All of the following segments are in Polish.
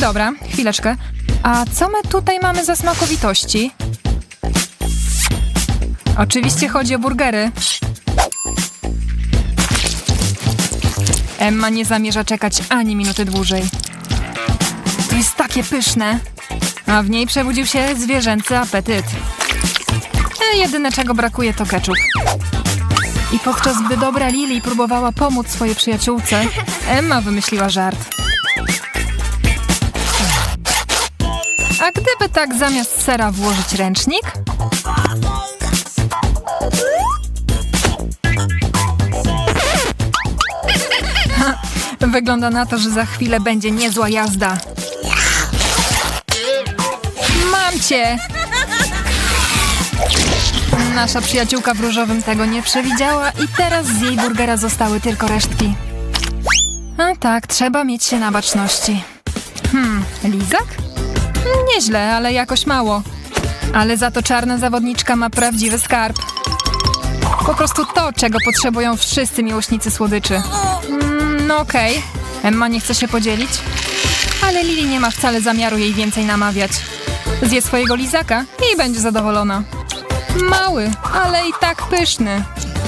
Dobra, chwileczkę. A co my tutaj mamy za smakowitości? Oczywiście chodzi o burgery. Emma nie zamierza czekać ani minuty dłużej. To jest takie pyszne. A w niej przebudził się zwierzęcy apetyt. E, Jedyne czego brakuje to ketchup. I podczas gdy dobra Lily próbowała pomóc swojej przyjaciółce, Emma wymyśliła żart. A gdyby tak zamiast sera włożyć ręcznik? Wygląda na to, że za chwilę będzie niezła jazda. Mam cię! Nasza przyjaciółka w różowym tego nie przewidziała i teraz z jej burgera zostały tylko resztki. A tak, trzeba mieć się na baczności. Hmm, lizak? Nieźle, ale jakoś mało. Ale za to czarna zawodniczka ma prawdziwy skarb. Po prostu to, czego potrzebują wszyscy miłośnicy słodyczy. Mm, no okej. Emma nie chce się podzielić. Ale Lili nie ma wcale zamiaru jej więcej namawiać. Zje swojego lizaka i będzie zadowolona. Mały, ale i tak pyszny.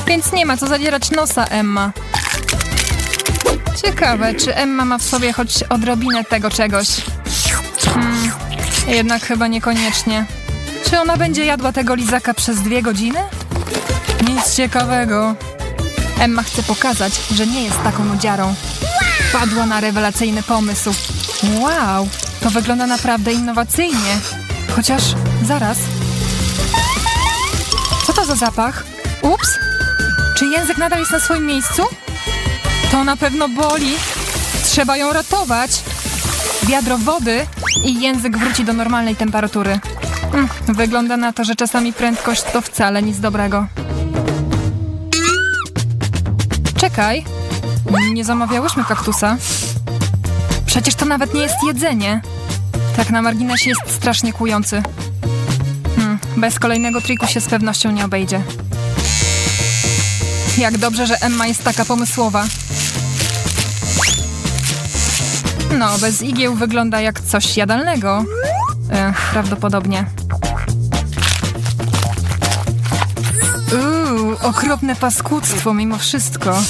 Więc nie ma co zadzierać nosa, Emma. Ciekawe, czy Emma ma w sobie choć odrobinę tego czegoś. Hmm, jednak chyba niekoniecznie. Czy ona będzie jadła tego lizaka przez dwie godziny? Nic ciekawego. Emma chce pokazać, że nie jest taką nudziarą. Padła na rewelacyjny pomysł. Wow, to wygląda naprawdę innowacyjnie. Chociaż, zaraz. Co to za zapach? Ups! Czy język nadal jest na swoim miejscu? To na pewno boli. Trzeba ją ratować. Wiadro wody i język wróci do normalnej temperatury. Mm, wygląda na to, że czasami prędkość to wcale nic dobrego. Czekaj. Nie zamawiałyśmy kaktusa. Przecież to nawet nie jest jedzenie. Tak na marginesie jest strasznie kłujący. Hmm, bez kolejnego triku się z pewnością nie obejdzie. Jak dobrze, że Emma jest taka pomysłowa. No, bez igieł wygląda jak coś jadalnego. E, prawdopodobnie. Uuu, okropne paskudztwo mimo wszystko.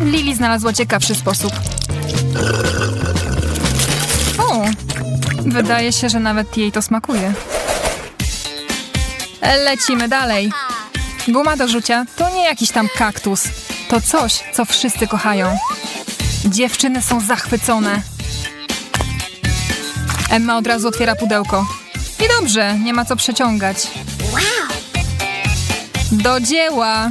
Lili znalazła ciekawszy sposób. O, wydaje się, że nawet jej to smakuje. Lecimy dalej. Guma do rzucia to nie jakiś tam kaktus. To coś, co wszyscy kochają. Dziewczyny są zachwycone. Emma od razu otwiera pudełko. I dobrze, nie ma co przeciągać. Do dzieła!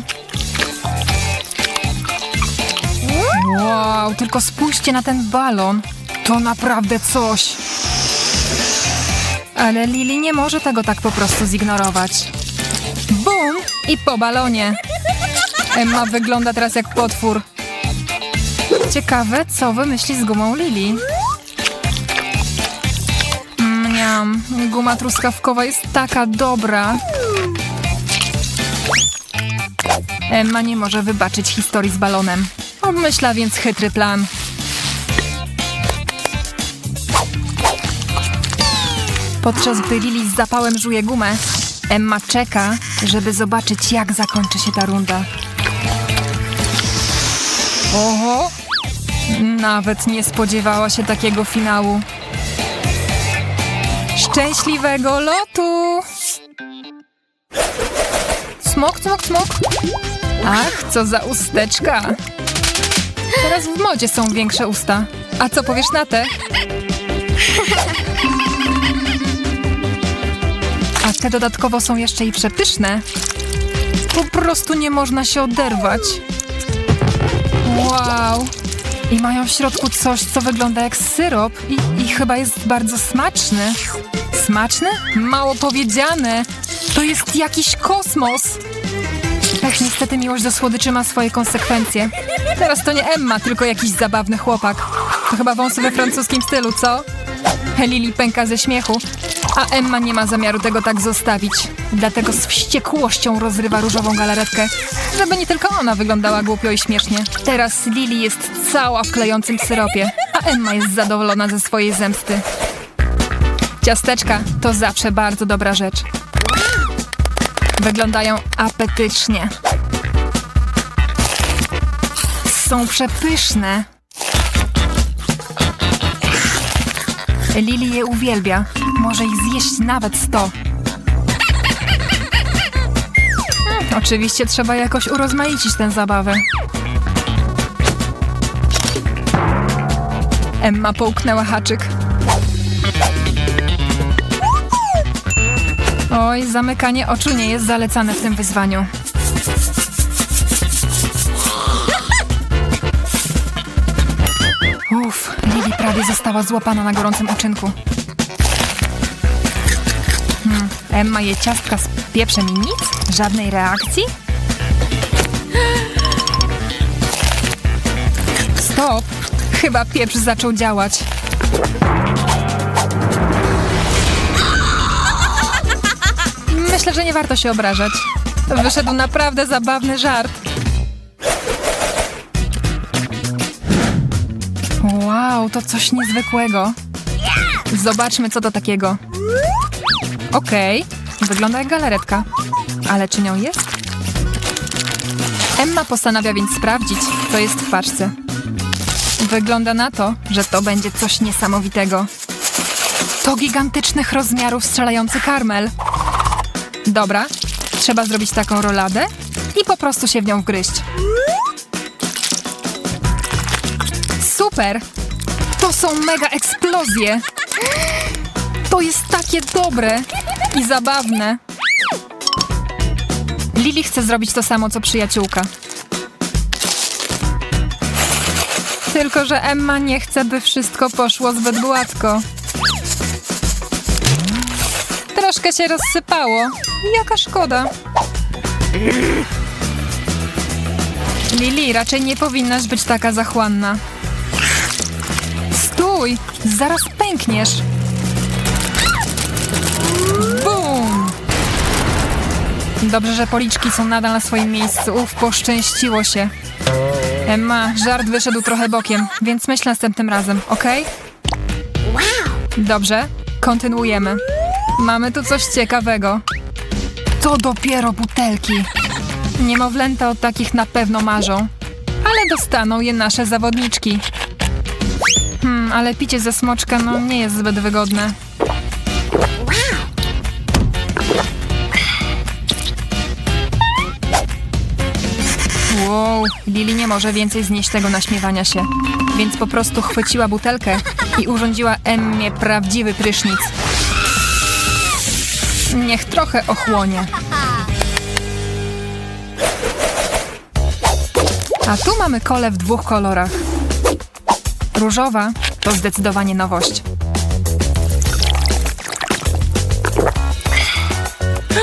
Wow, tylko spójrzcie na ten balon. To naprawdę coś. Ale Lili nie może tego tak po prostu zignorować. Bum! I po balonie. Emma wygląda teraz jak potwór. Ciekawe, co wymyśli z gumą Lili. Mniam, guma truskawkowa jest taka dobra. Emma nie może wybaczyć historii z balonem. Obmyśla więc chytry plan. Podczas gdy Lili z zapałem żuje gumę, Emma czeka, żeby zobaczyć, jak zakończy się ta runda. Oho! Nawet nie spodziewała się takiego finału. Szczęśliwego lotu! Smok, smok, smok. Ach, co za usteczka. Teraz w modzie są większe usta. A co powiesz na te? A te dodatkowo są jeszcze i przepyszne. Po prostu nie można się oderwać. Wow! I mają w środku coś, co wygląda jak syrop i, i chyba jest bardzo smaczny. Smaczny? Mało powiedziane. To jest jakiś kosmos. Tak, niestety miłość do słodyczy ma swoje konsekwencje. Teraz to nie Emma, tylko jakiś zabawny chłopak. To chyba wąsy we francuskim stylu, co? Lili pęka ze śmiechu, a Emma nie ma zamiaru tego tak zostawić. Dlatego z wściekłością rozrywa różową galaretkę, żeby nie tylko ona wyglądała głupio i śmiesznie. Teraz Lily jest cała w klejącym syropie, a Emma jest zadowolona ze swojej zemsty. Ciasteczka to zawsze bardzo dobra rzecz. Wyglądają apetycznie. Są przepyszne. Lili je uwielbia. Może ich zjeść nawet sto. Oczywiście trzeba jakoś urozmaicić tę zabawę. Emma połknęła haczyk. Oj, zamykanie oczu nie jest zalecane w tym wyzwaniu. Uff, Lili prawie została złapana na gorącym uczynku. Hmm, Emma je ciastka z pieprzem i nic? Żadnej reakcji? Stop! Chyba pieprz zaczął działać. Myślę, że nie warto się obrażać. Wyszedł naprawdę zabawny żart. Wow, to coś niezwykłego. Zobaczmy, co to takiego. Okej, wygląda jak galaretka. Ale czy nią jest? Emma postanawia więc sprawdzić, co jest w paczce. Wygląda na to, że to będzie coś niesamowitego. To gigantycznych rozmiarów strzelający karmel. Dobra, trzeba zrobić taką roladę i po prostu się w nią wgryźć. Super! To są mega eksplozje! To jest takie dobre i zabawne. Lili chce zrobić to samo, co przyjaciółka. Tylko, że Emma nie chce, by wszystko poszło zbyt gładko. Troszkę się rozsypało. Jaka szkoda. Lili, raczej nie powinnaś być taka zachłanna. Stój! Zaraz pękniesz. Dobrze, że policzki są nadal na swoim miejscu. Uf, poszczęściło się. Emma, żart wyszedł trochę bokiem, więc myśl następnym razem, ok? Dobrze, kontynuujemy. Mamy tu coś ciekawego. To dopiero butelki. Niemowlęta o takich na pewno marzą. Ale dostaną je nasze zawodniczki. Hmm, ale picie ze smoczka no nie jest zbyt wygodne. Wow, Lili nie może więcej znieść tego naśmiewania się, więc po prostu chwyciła butelkę i urządziła Emmie prawdziwy prysznic. Niech trochę ochłonie. A tu mamy kole w dwóch kolorach. Różowa to zdecydowanie nowość.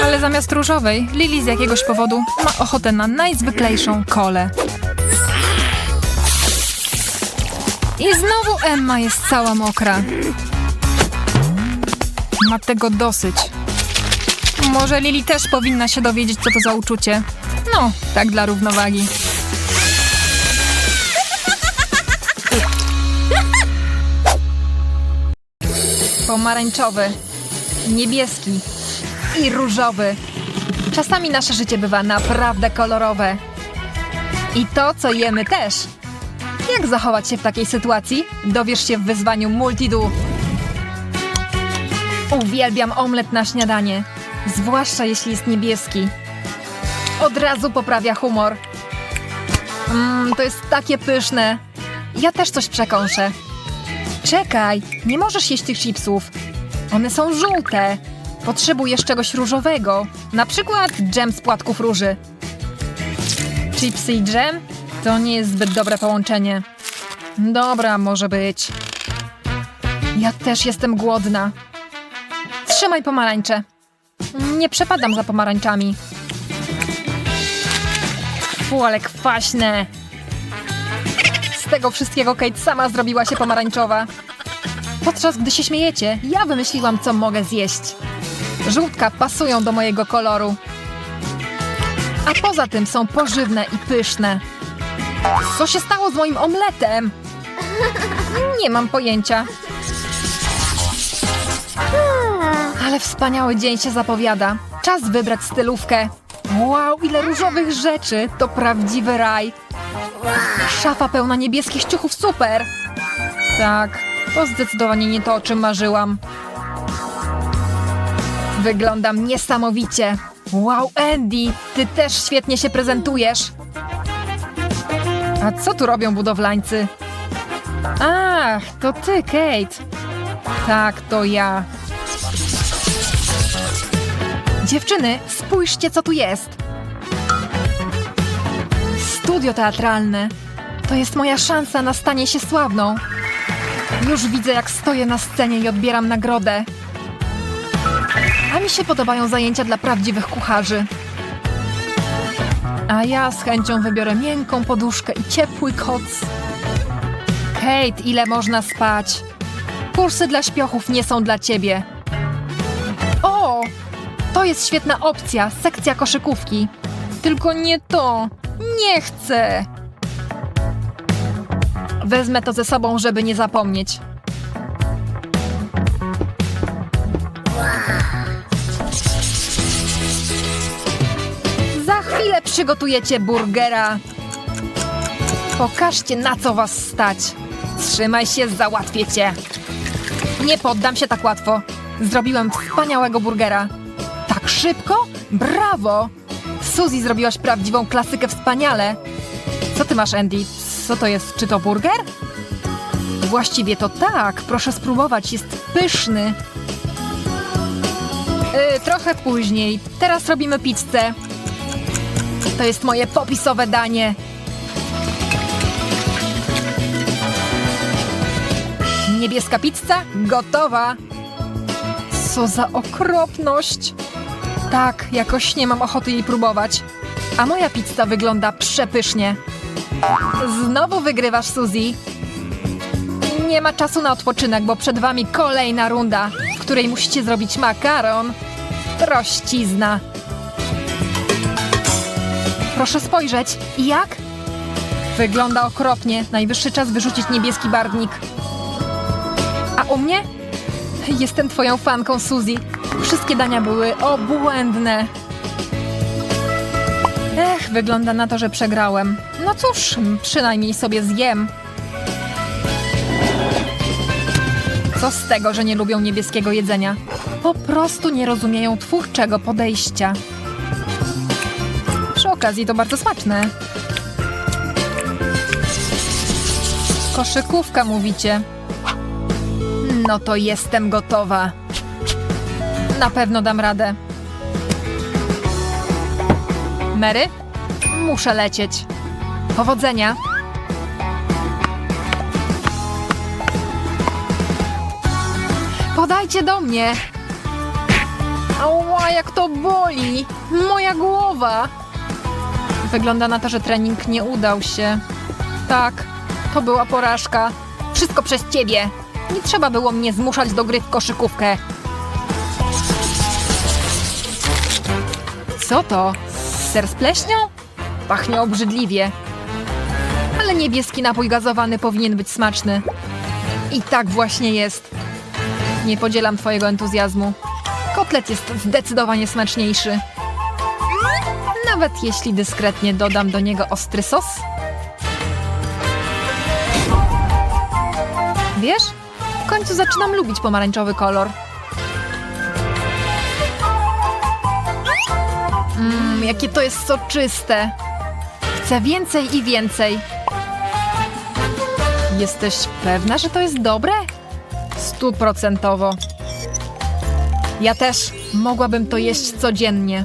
Ale zamiast różowej, Lili z jakiegoś powodu ma ochotę na najzwyklejszą kolę. I znowu Emma jest cała mokra. Ma tego dosyć. Może Lili też powinna się dowiedzieć, co to za uczucie. No, tak dla równowagi. Pomarańczowy, niebieski i różowy. Czasami nasze życie bywa naprawdę kolorowe. I to, co jemy też. Jak zachować się w takiej sytuacji? Dowiesz się w wyzwaniu Multidu. Uwielbiam omlet na śniadanie, zwłaszcza jeśli jest niebieski. Od razu poprawia humor. Mmm, to jest takie pyszne. Ja też coś przekąszę. Czekaj, nie możesz jeść tych chipsów. One są żółte. Potrzebujesz czegoś różowego. Na przykład dżem z płatków róży. Chipsy i dżem? To nie jest zbyt dobre połączenie. Dobra, może być. Ja też jestem głodna. Trzymaj pomarańcze. Nie przepadam za pomarańczami. Fu, ale kwaśne. Z tego wszystkiego Kate sama zrobiła się pomarańczowa. Podczas gdy się śmiejecie, ja wymyśliłam, co mogę zjeść. Żółtka pasują do mojego koloru. A poza tym są pożywne i pyszne. Co się stało z moim omletem? Nie mam pojęcia. Ale wspaniały dzień się zapowiada. Czas wybrać stylówkę. Wow, ile różowych rzeczy! To prawdziwy raj. Szafa pełna niebieskich ciuchów, super! Tak, to zdecydowanie nie to, o czym marzyłam. Wyglądam niesamowicie. Wow, Andy, ty też świetnie się prezentujesz. A co tu robią budowlańcy? Ach, to ty, Kate. Tak, to ja. Dziewczyny, spójrzcie, co tu jest. Studio teatralne. To jest moja szansa na stanie się sławną. Już widzę, jak stoję na scenie i odbieram nagrodę. Mi się podobają zajęcia dla prawdziwych kucharzy. A ja z chęcią wybiorę miękką poduszkę i ciepły koc. Kate, ile można spać? Kursy dla śpiochów nie są dla ciebie. O! To jest świetna opcja, sekcja koszykówki. Tylko nie to. Nie chcę. Wezmę to ze sobą, żeby nie zapomnieć. Przygotujecie burgera. Pokażcie, na co was stać. Trzymaj się, załatwię cię. Nie poddam się tak łatwo. Zrobiłem wspaniałego burgera. Tak szybko? Brawo! Suzy, zrobiłaś prawdziwą klasykę wspaniale. Co ty masz, Andy? Co to jest? Czy to burger? Właściwie to tak. Proszę spróbować. Jest pyszny. Yy, trochę później. Teraz robimy pizzę. To jest moje popisowe danie. Niebieska pizza gotowa. Co za okropność. Tak, jakoś nie mam ochoty jej próbować. A moja pizza wygląda przepysznie. Znowu wygrywasz, Suzy. Nie ma czasu na odpoczynek, bo przed wami kolejna runda, w której musicie zrobić makaron. Prościzna. Proszę spojrzeć. I jak? Wygląda okropnie. Najwyższy czas wyrzucić niebieski barwnik. A u mnie? Jestem twoją fanką, Suzy. Wszystkie dania były obłędne. Ech, wygląda na to, że przegrałem. No cóż, przynajmniej sobie zjem. Co z tego, że nie lubią niebieskiego jedzenia? Po prostu nie rozumieją twórczego podejścia. Okazji to bardzo smaczne. Koszykówka, mówicie? No to jestem gotowa. Na pewno dam radę. Mary? Muszę lecieć. Powodzenia. Podajcie do mnie. Ała, jak to boli. Moja głowa. Wygląda na to, że trening nie udał się. Tak, to była porażka. Wszystko przez ciebie. Nie trzeba było mnie zmuszać do gry w koszykówkę. Co to? Ser z pleśnią? Pachnie obrzydliwie. Ale niebieski napój gazowany powinien być smaczny. I tak właśnie jest. Nie podzielam twojego entuzjazmu. Kotlet jest zdecydowanie smaczniejszy. Nawet jeśli dyskretnie dodam do niego ostry sos. Wiesz, w końcu zaczynam lubić pomarańczowy kolor. Mmm, jakie to jest soczyste. Chcę więcej i więcej. Jesteś pewna, że to jest dobre? Stuprocentowo. Ja też mogłabym to jeść codziennie.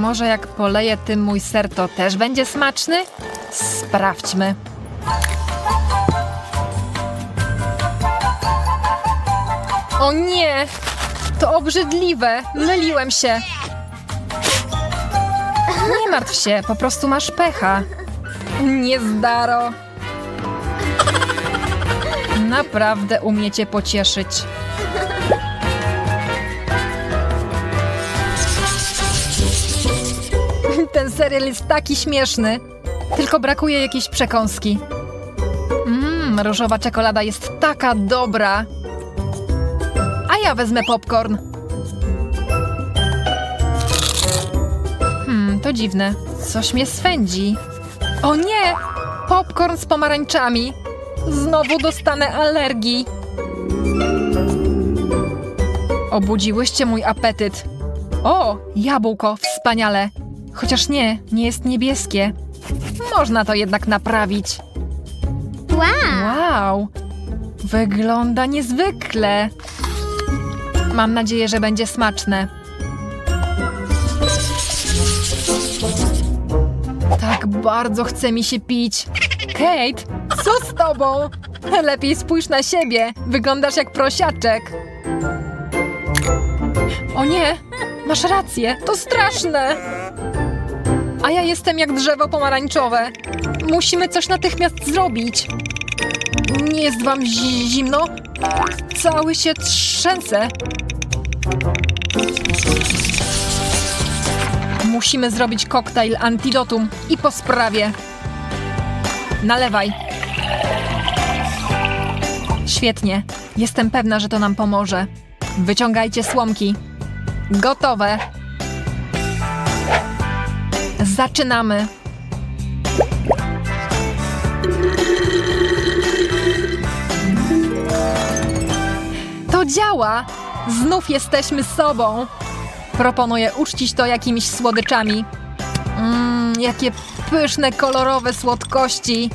Może jak poleję tym mój ser, to też będzie smaczny? Sprawdźmy. O nie! To obrzydliwe! Myliłem się! Nie martw się, po prostu masz pecha. Nie zdaro. Naprawdę umie cię pocieszyć. Ten serial jest taki śmieszny. Tylko brakuje jakiejś przekąski. Mmm, różowa czekolada jest taka dobra. A ja wezmę popcorn. Hmm, to dziwne. Coś mnie swędzi. O nie! Popcorn z pomarańczami. Znowu dostanę alergii. Obudziłyście mój apetyt. O, jabłko, wspaniale. Chociaż nie, nie jest niebieskie. Można to jednak naprawić. Wow! Wow, wygląda niezwykle. Mam nadzieję, że będzie smaczne. Tak bardzo chce mi się pić. Kate, co z tobą? Lepiej spójrz na siebie. Wyglądasz jak prosiaczek. O nie, masz rację, to straszne. A ja jestem jak drzewo pomarańczowe. Musimy coś natychmiast zrobić. Nie jest wam zi- zimno? Cały się trzęsę. Musimy zrobić koktajl antidotum i po sprawie. Nalewaj. Świetnie. Jestem pewna, że to nam pomoże. Wyciągajcie słomki. Gotowe. Zaczynamy. To działa! Znów jesteśmy sobą. Proponuję uczcić to jakimiś słodyczami. Mmm, jakie pyszne, kolorowe słodkości.